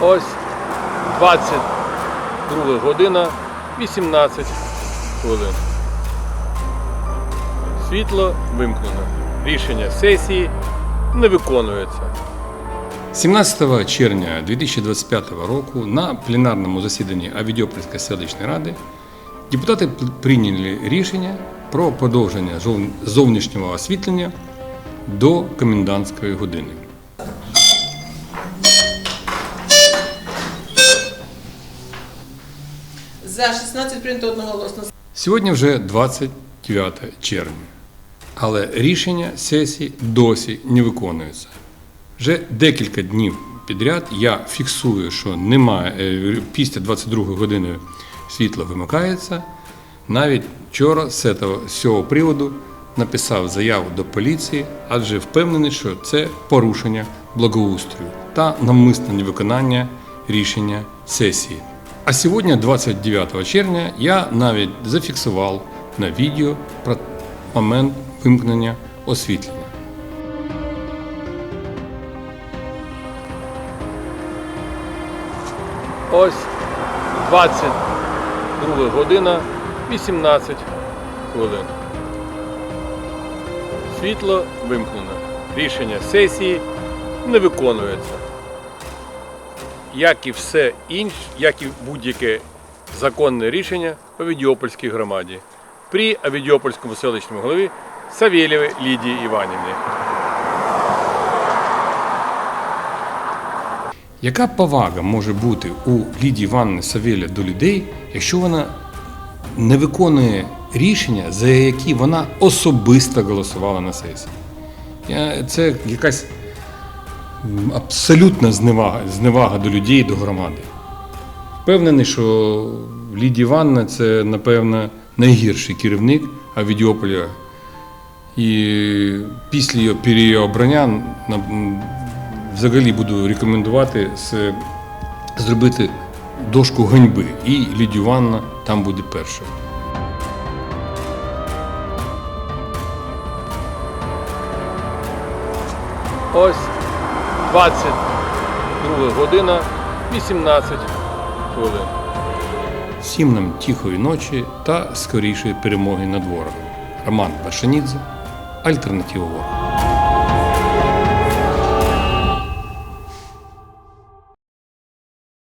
Ось 22 година 18 хвилин. Світло вимкнено. Рішення сесії не виконується. 17 червня 2025 року на пленарному засіданні Авідіопольської селищної ради депутати прийняли рішення про продовження зовнішнього освітлення до комендантської години. За 16 прийнято одноголосно. Сьогодні вже 29 червня, але рішення сесії досі не виконується. Вже декілька днів підряд я фіксую, що немає е, після 22 години світло вимикається. Навіть вчора з цього, приводу написав заяву до поліції, адже впевнений, що це порушення благоустрою та навмисне невиконання рішення сесії. А сьогодні, 29 червня, я навіть зафіксував на відео про момент вимкнення освітлення. Ось 22 година 18 хвилин. Світло вимкнено. Рішення сесії не виконується. Як і все інше, як і будь-яке законне рішення по Авідіопольській громаді при Авідіопольському селищному голові Савєлєвій Лідії Іванівні. Яка повага може бути у Лідії Івановни Савєля до людей, якщо вона не виконує рішення, за які вона особисто голосувала на сесії? Це якась абсолютна зневага, зневага до людей, до громади. Впевнений, що Лідія Івановна це, напевно, найгірший керівник Авідіополя. І після її переобрання взагалі буду рекомендувати зробити дошку ганьби. І Лідія Івановна там буде першою. Ось 22 година 18 хвилин. Всім нам тихої ночі та скорішої перемоги над ворогом. Роман Вершинідзе, Альтернатива ворогу.